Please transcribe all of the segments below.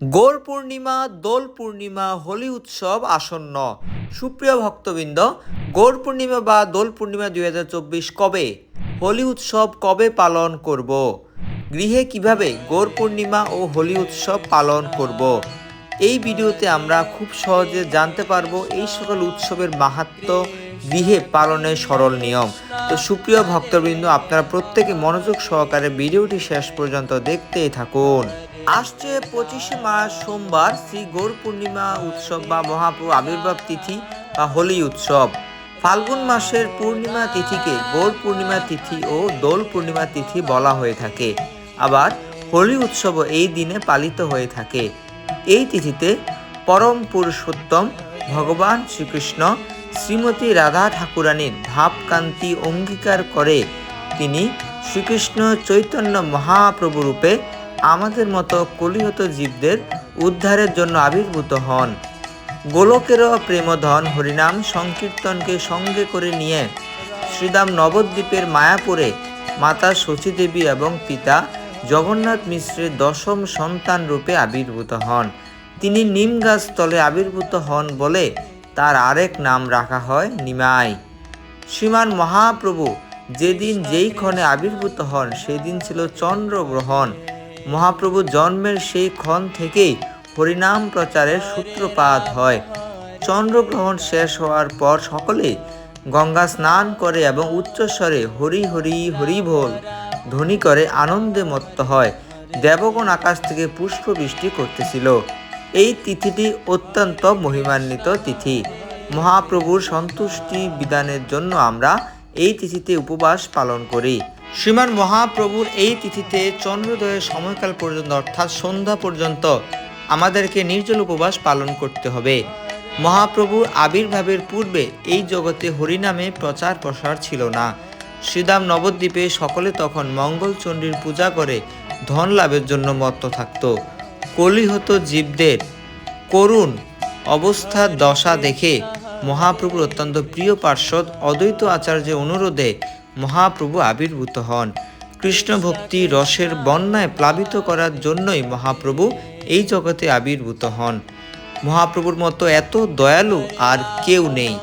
গৌর পূর্ণিমা, দোল পূর্ণিমা, হোলি উৎসব আসন্ন। সুপ্রিয় ভক্তবৃন্দ, গৌর পূর্ণিমা বা দোল পূর্ণিমা দু হাজার চব্বিশ কবে? হোলি উৎসব কবে পালন করব? গৃহে কীভাবে গৌর পূর্ণিমা ও হোলি উৎসব পালন করব? এই ভিডিওতে আমরা খুব সহজে জানতে পারব এই সকল উৎসবের মাহাত্ম্য গৃহে পালনের সরল নিয়ম। তো সুপ্রিয় ভক্তবৃন্দ, আপনারা প্রত্যেকে মনোযোগ সহকারে ভিডিওটি শেষ পর্যন্ত দেখতেই থাকুন। আসছে পঁচিশে মার্চ সোমবার শ্রী গৌর পূর্ণিমা উৎসব বা মহাপ্রভু আবির্ভাব তিথি বা হোলি উৎসব। ফাল্গুন মাসের পূর্ণিমা তিথিকে গৌর পূর্ণিমা তিথি ও দোল পূর্ণিমা তিথি বলা হয়ে থাকে। আবার হোলি উৎসবও এই দিনে পালিত হয়ে থাকে। এই তিথিতে পরম পুরুষোত্তম ভগবান শ্রীকৃষ্ণ শ্রীমতী রাধা ঠাকুরানীর ভাবকান্তি অঙ্গীকার করে। তিনি শ্রীকৃষ্ণ চৈতন্য মহাপ্রভু রূপে আমাদের মতো কলিহত জীবদের উদ্ধারের জন্য আবির্ভূত হন। গোলকেরও প্রেমধন হরিনাম সংকীর্তনকে সঙ্গে করে নিয়ে শ্রীদাম নবদ্বীপের মায়াপুরে মাতা শচীদেবী এবং পিতা জগন্নাথ মিশ্রের দশম সন্তান রূপে আবির্ভূত হন। তিনি নিম তলে আবির্ভূত হন বলে তার আরেক নাম রাখা হয় নিমাই। শ্রীমান মহাপ্রভু যেদিন যেই ক্ষণে আবির্ভূত হন, সেদিন ছিল চন্দ্রগ্রহণ। মহাপ্রভু জন্মের সেই ক্ষণ থেকেই হরিনাম প্রচারের সূত্রপাত হয়। চন্দ্রগ্রহণ শেষ হওয়ার পর সকলে গঙ্গা স্নান করে এবং উচ্চস্বরে হরি হরি হরি বল ধ্বনি করে আনন্দে মত্ত হয়। দেবগণ আকাশ থেকে পুষ্প বৃষ্টি করতেছিল। এই তিথিটি অত্যন্ত মহিমান্বিত তিথি। মহাপ্রভুর সন্তুষ্টি বিধানের জন্য আমরা এই তিথিতে উপবাস পালন করি। শ্রীমান মহাপ্রভুর এই তিথিতে চন্দ্রোদয়ের সময়কাল পর্যন্ত, অর্থাৎ সন্ধ্যা পর্যন্ত আমাদেরকে নির্জল উপবাস পালন করতে হবে। মহাপ্রভুর আবির্ভাবের পূর্বে এই জগতে হরিনামে প্রচার প্রসার ছিল না। শ্রীদাম নবদ্বীপে সকলে তখন মঙ্গলচণ্ডীর পূজা করে ধন লাভের জন্য মত্ত থাকত। কলিহত জীবদের করুণ অবস্থার দশা দেখে মহাপ্রভুর অত্যন্ত প্রিয় পার্শ্বদ অদ্বৈত আচার্যের অনুরোধে মহাপ্রভু আবির্ভূত হন। কৃষ্ণ ভক্তি রসের বন্যায় প্লাবিত করার জন্যই মহাপ্রভু এই জগতে আবির্ভূত হন। মহাপ্রভুর মতো এত দয়ালু আর কেউ নেই।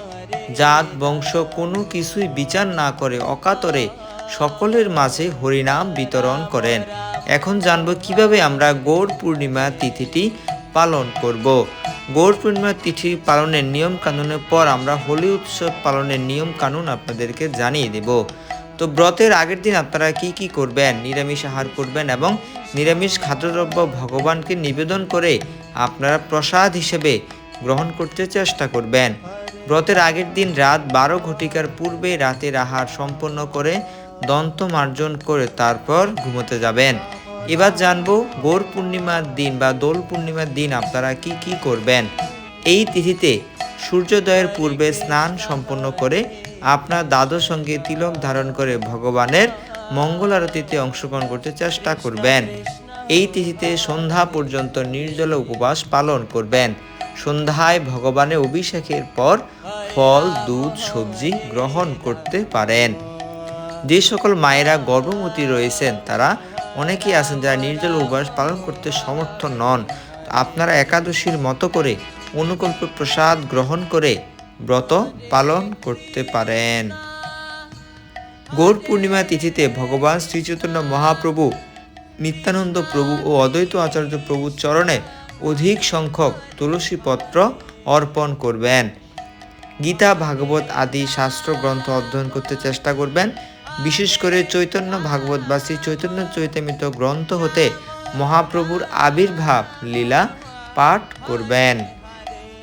জাত, বংশ, কোনো কিছুই বিচার না করে অকাতরে সকলের মাঝে হরিনাম বিতরণ করেন। এখন জানব কীভাবে আমরা গৌর পূর্ণিমা তিথিটি পালন করব। গৌর পূর্ণিমা তিথি পালনের নিয়ম কানুনের পর আমরা হোলি উৎসব পালনের নিয়ম কানুন আপনাদেরকে জানিয়ে দেব। তো ব্রতের আগের দিন আপনারা কি কি করবেন, নিরামিষ আহার করবেন এবং নিরামিষ খাদ্যদ্রব্য ভগবানকে নিবেদন করে আপনারা প্রসাদ হিসেবে গ্রহণ করতে চেষ্টা করবেন। ব্রতের আগের দিন রাত বারো ঘটিকার পূর্বে রাতের আহার সম্পন্ন করে দন্ত মার্জন করে তারপর ঘুমোতে যাবেন। এবার জানব গৌর পূর্ণিমার দিন বা দোল পূর্ণিমার দিন আপনারা কি কি করবেন। এই তিথিতে সূর্যোদয়ের পূর্বে স্নান সম্পন্ন করে আপনার দাদুর সঙ্গে তিলক ধারণ করে ভগবানের মঙ্গল আরতিতে অংশগ্রহণ করতে চেষ্টা করবেন। এই তিথিতে সন্ধ্যা পর্যন্ত নির্জল উপবাস পালন করবেন। সন্ধ্যায় ভগবানের অভিষেকের পর ফল, দুধ, সবজি গ্রহণ করতে পারেন। যে সকল মায়েরা গর্ভবতী রয়েছেন তারা অনেকেই আছেন যারা নির্জল উপবাস পালন করতে সমর্থ নন। আপনারা একাদশীর মতো করে অনুকল্প প্রসাদ গ্রহণ করে ব্রত পালন করতে পারেন। গৌর পূর্ণিমা তিথিতে ভগবান শ্রীচৈতন্য মহাপ্রভু, নিত্যানন্দ প্রভু ও অদ্বৈত আচার্য প্রভুর চরণে অধিক সংখ্যক তুলসী পত্র অর্পণ করবেন। গীতা, ভাগবত আদি শাস্ত্র গ্রন্থ অধ্যয়ন করতে চেষ্টা করবেন। বিশেষ করে চৈতন্য ভাগবত বা শ্রী চৈতন্য চৈতামিত গ্রন্থ হতে মহাপ্রভুর আবির্ভাব লীলা পাঠ করবেন।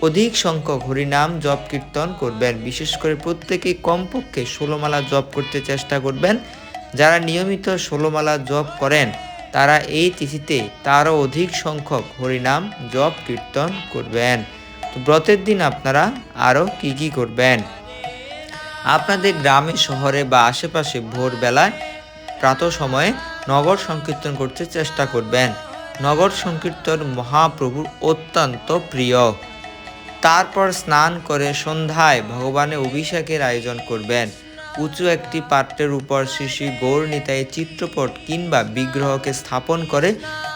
অধিক সংখ্যক হরিনাম জপ কীর্তন করবেন। বিশেষ করে প্রত্যেকে কমপক্ষে ষোলোমালা জপ করতে চেষ্টা করবেন। যারা নিয়মিত ষোলোমালা জপ করেন, তারা এই তিথিতে তারও অধিক সংখ্যক হরিনাম জপ কীর্তন করবেন। তো ব্রতের দিন আপনারা আরও কি কি করবেন? আপনাদের গ্রামে, শহরে বা আশেপাশে ভোরবেলায় প্রাত সময়ে নগর সংকীর্তন করতে চেষ্টা করবেন। নগর সংকীর্তন মহাপ্রভুর অত্যন্ত প্রিয়। তারপর স্নান করে সন্ধ্যায় ভগবানের অভিষেকের আয়োজন করবেন। উঁচু একটি পাত্রের উপর শ্রী শ্রী গৌর নিতাই চিত্রপট কিংবা বিগ্রহকে স্থাপন করে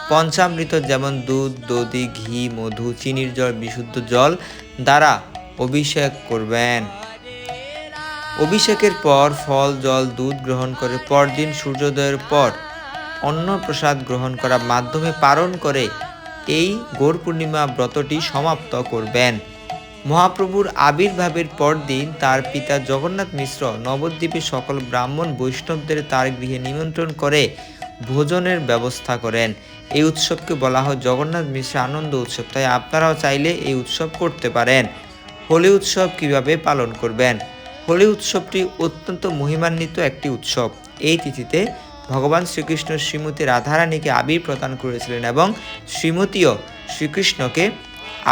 পঞ্চামৃত যেমন দুধ, দধি, ঘি, মধু, চিনির জল, বিশুদ্ধ জল দ্বারা অভিষেক করবেন। অভিষেকের পর ফল, জল, দুধ গ্রহণ করে পরদিন সূর্যোদয়ের পর অন্ন প্রসাদ গ্রহণ করার মাধ্যমে পালন করে এই গৌর পূর্ণিমা ব্রতটি সমাপ্ত করবেন। মহাপ্রভুর আবির্ভাবের পরদিন তার পিতা জগন্নাথ মিশ্র নবদ্বীপে সকল ব্রাহ্মণ বৈষ্ণবদের তার গৃহে নিমন্ত্রণ করে ভোজনের ব্যবস্থা করেন। এই উৎসবকে বলা হয় জগন্নাথ মিশ্র আনন্দ উৎসব। তাই আপনারাও চাইলে এই উৎসব করতে পারেন। হোলি উৎসব কীভাবে পালন করবেন? হোলি উৎসবটি অত্যন্ত মহিমান্বিত একটি উৎসব। এই তিথিতে ভগবান শ্রীকৃষ্ণ শ্রীমতী রাধারানীকে আবির প্রদান করেছিলেন এবং শ্রীমতীও শ্রীকৃষ্ণকে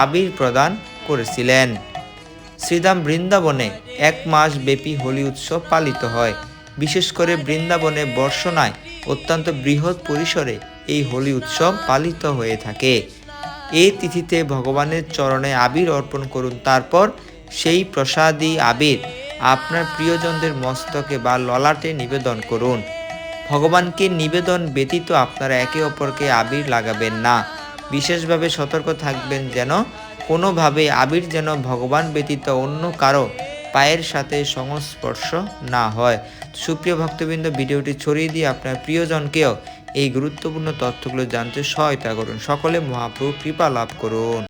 আবির প্রদান করেছিলেন। শ্রীধাম বৃন্দাবনে এক মাস ব্যাপী হোলি উৎসব পালিত হয়। বিশেষ করে বৃন্দাবনে বর্ষনায় অত্যন্ত বৃহৎ পরিসরে এই হোলি উৎসব পালিত হয়ে থাকে। এই তিথিতে ভগবানের চরণে আবির অর্পণ করুন, তারপর সেই প্রসাদী আবির আপনার প্রিয়জনদের মস্তকে বা ললাটে নিবেদন করুন। ভগবানকে নিবেদন ব্যতীত আপনারা একে অপরকে আবির লাগাবেন না। বিশেষভাবে সতর্ক থাকবেন যেন কোনোভাবে আবির যেন ভগবান ব্যতীত অন্য কারও পায়ের সাথে সংস্পর্শ না হয়। সুপ্রিয় ভক্তবৃন্দ, ভিডিওটি ছড়িয়ে দিয়ে আপনার প্রিয়জনকেও এই গুরুত্বপূর্ণ তথ্যগুলো জানতে সহায়তা করুন। সকলে মহাপ্রভু কৃপা লাভ করুন।